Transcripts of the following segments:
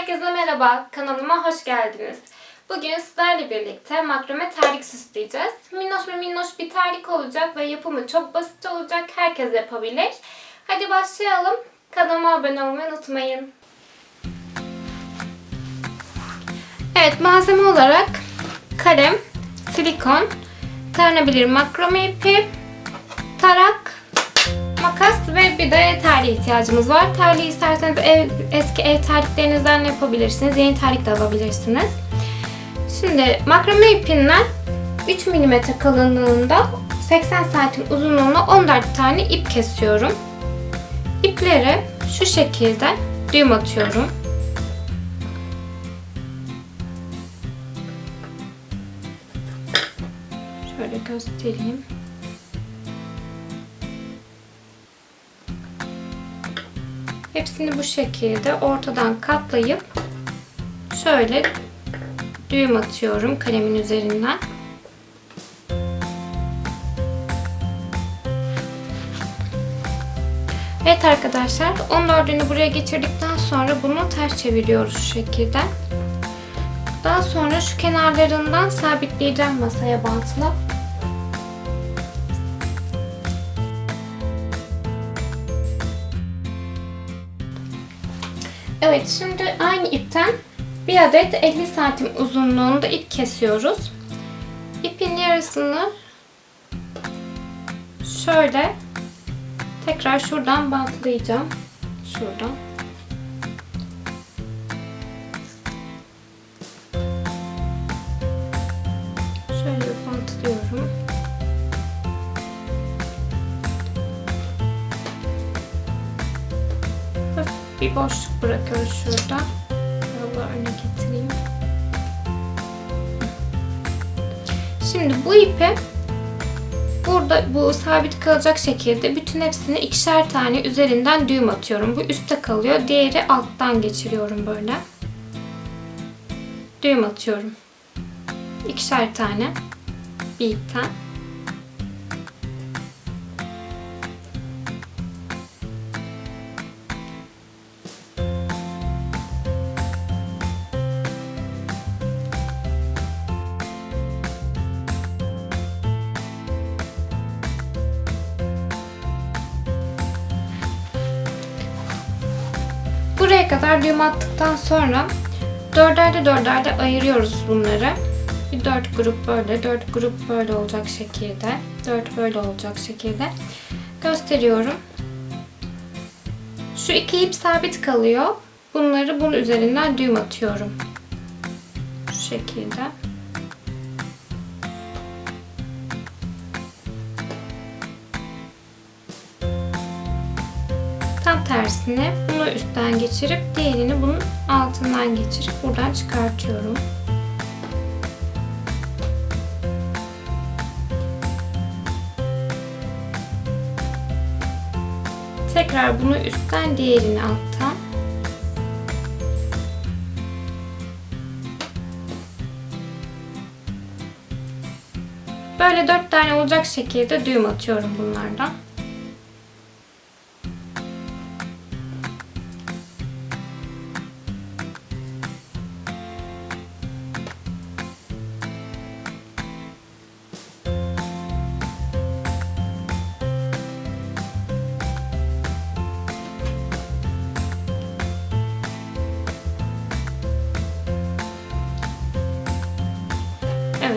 Herkese merhaba, kanalıma hoş geldiniz. Bugün sizlerle birlikte makrame terlik süsleyeceğiz. Minnoş ve minnoş bir terlik olacak ve yapımı çok basit olacak. Herkes yapabilir. Hadi başlayalım. Kanalıma abone olmayı unutmayın. Evet, malzeme olarak kalem, silikon, tarınabilir makrame ipi, tarak, makas ve bir de terliğe ihtiyacımız var. Terliği isterseniz ev, eski ev terliklerinizden yapabilirsiniz. Yeni terlik de alabilirsiniz. Şimdi makrame ipinden 3 mm kalınlığında 80 cm uzunluğunda 14 tane ip kesiyorum. İpleri şu şekilde düğüm atıyorum. Şöyle göstereyim. Hepsini bu şekilde ortadan katlayıp şöyle düğüm atıyorum kalemin üzerinden. Evet arkadaşlar 14'ünü buraya geçirdikten sonra bunu ters çeviriyoruz şu şekilde. Daha sonra şu kenarlarından sabitleyeceğim masaya bantla. Evet şimdi aynı ipten bir adet 50 santim uzunluğunda ip kesiyoruz. İpin yarısını şöyle tekrar şuradan bantlayacağım. Şuradan. Bir boşluk bırakıyoruz şurada. Yolu öne getireyim. Şimdi bu ipi burada bu sabit kalacak şekilde bütün hepsini ikişer tane üzerinden düğüm atıyorum. Bu üstte kalıyor. Diğeri alttan geçiriyorum böyle. Düğüm atıyorum. İkişer tane bir ipten. Buraya kadar düğüm attıktan sonra dörderde dörderde ayırıyoruz bunları. Bir dört grup böyle, dört grup böyle olacak şekilde, dört böyle olacak şekilde gösteriyorum. Şu iki ip sabit kalıyor. Bunları bunun üzerinden düğüm atıyorum. Şu şekilde. Tam tersine bunu üstten geçirip diğerini bunun altından geçirip buradan çıkartıyorum. Tekrar bunu üstten diğerini alttan. Böyle dört tane olacak şekilde düğüm atıyorum bunlardan.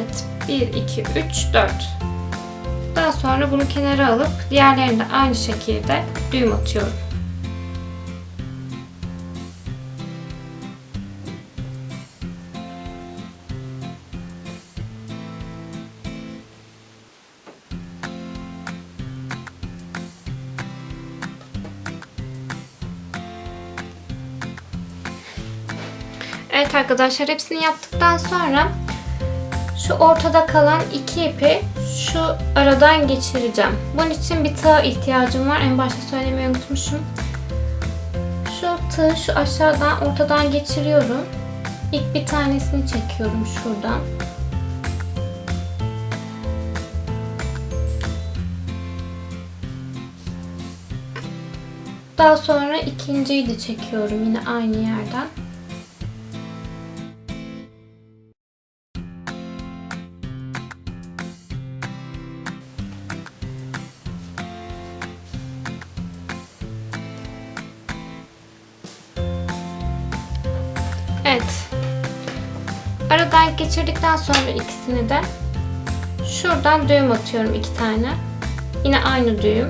Evet. 1, 2, 3, 4. Daha sonra bunu kenara alıp diğerlerini de aynı şekilde düğüm atıyorum. Evet arkadaşlar hepsini yaptıktan sonra şu ortada kalan iki ipi şu aradan geçireceğim. Bunun için bir tığ ihtiyacım var. En başta söylemeyi unutmuşum. Şu tığı şu aşağıdan ortadan geçiriyorum. İlk bir tanesini çekiyorum şuradan. Daha sonra ikinciyi de çekiyorum yine aynı yerden. Aradan geçirdikten sonra ikisini de şuradan düğüm atıyorum iki tane. Yine aynı düğüm.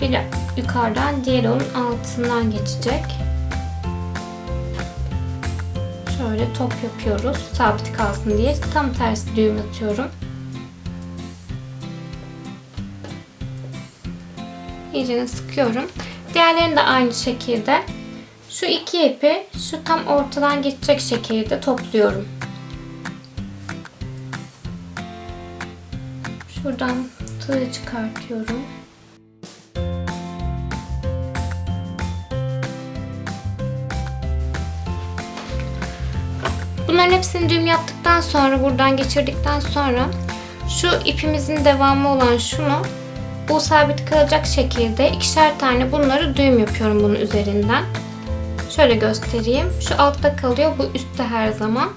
Biri yukarıdan, diğeri onun altından geçecek. Şöyle top yapıyoruz. Sabit kalsın diye tam tersi düğüm atıyorum. İyice sıkıyorum. Diğerlerini de aynı şekilde şu iki ipi şu tam ortadan geçecek şekilde topluyorum. Şuradan tığı çıkartıyorum. Bunların hepsini düğüm yaptıktan sonra buradan geçirdikten sonra şu ipimizin devamı olan şunu bu sabit kalacak şekilde ikişer tane bunları düğüm yapıyorum bunun üzerinden. Şöyle göstereyim. Şu altta kalıyor. Bu üstte her zaman.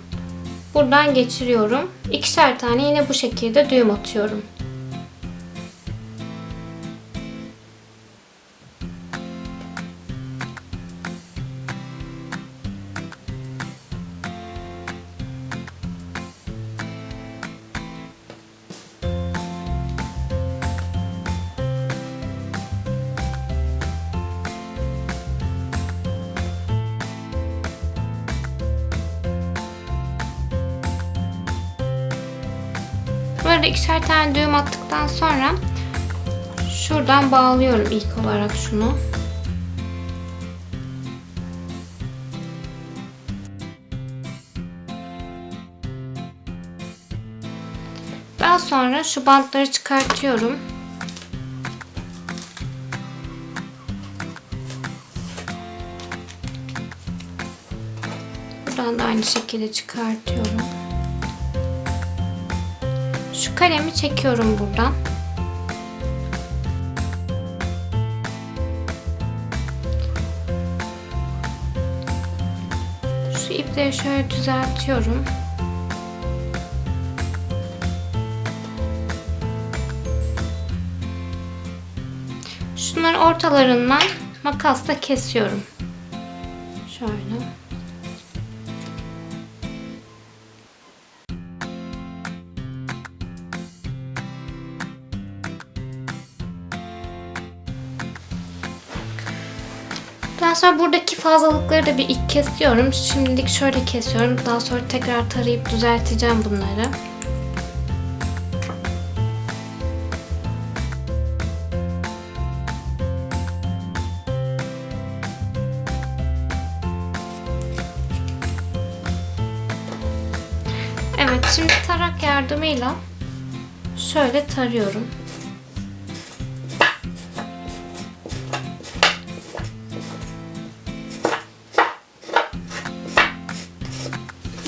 Buradan geçiriyorum. İkişer tane yine bu şekilde düğüm atıyorum. Böyle ikişer tane düğüm attıktan sonra şuradan bağlıyorum ilk olarak şunu. Daha sonra şu bantları çıkartıyorum. Buradan da aynı şekilde çıkartıyorum. Şu kalemi çekiyorum buradan. Şu ipleri şöyle düzeltiyorum. Şunları ortalarından makasla kesiyorum. Şöyle. Daha sonra buradaki fazlalıkları da bir ilk kesiyorum. Şimdilik şöyle kesiyorum. Daha sonra tekrar tarayıp düzelteceğim bunları. Evet, şimdi tarak yardımıyla şöyle tarıyorum.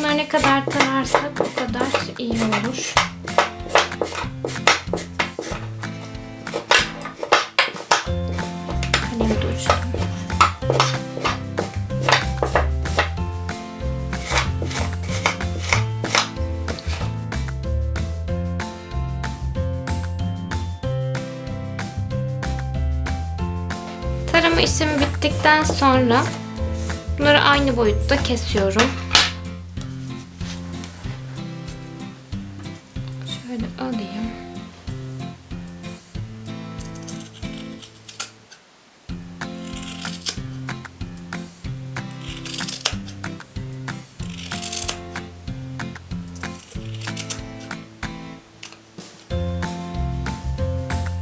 Bunları ne kadar tararsak o kadar iyi olur. Kalemi de uçtum. Tarama işlemi bittikten sonra bunları aynı boyutta kesiyorum.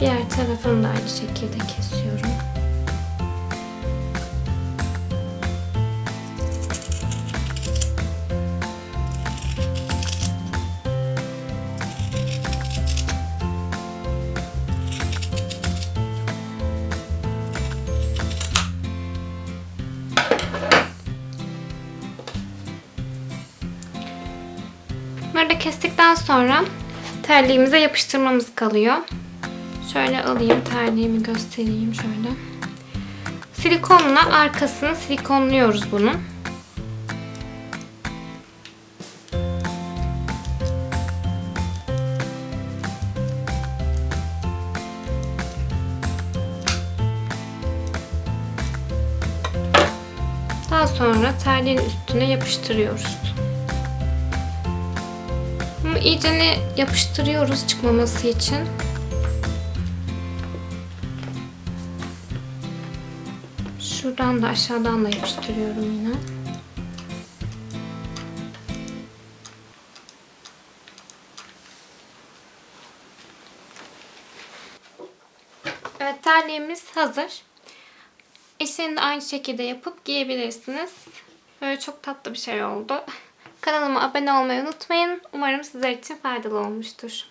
Diğer tarafını da aynı şekilde kesiyorum. Bunları da kestikten sonra terliğimize yapıştırmamız kalıyor. Şöyle alayım terliğimi göstereyim şöyle. Silikonla arkasını silikonluyoruz bunun. Daha sonra terliğin üstüne yapıştırıyoruz. iyicene yapıştırıyoruz çıkmaması için. Şuradan da aşağıdan da yapıştırıyorum yine. Evet terliğimiz hazır. Eşeğini de aynı şekilde yapıp giyebilirsiniz. Böyle çok tatlı bir şey oldu. Kanalıma abone olmayı unutmayın. Umarım sizler için faydalı olmuştur.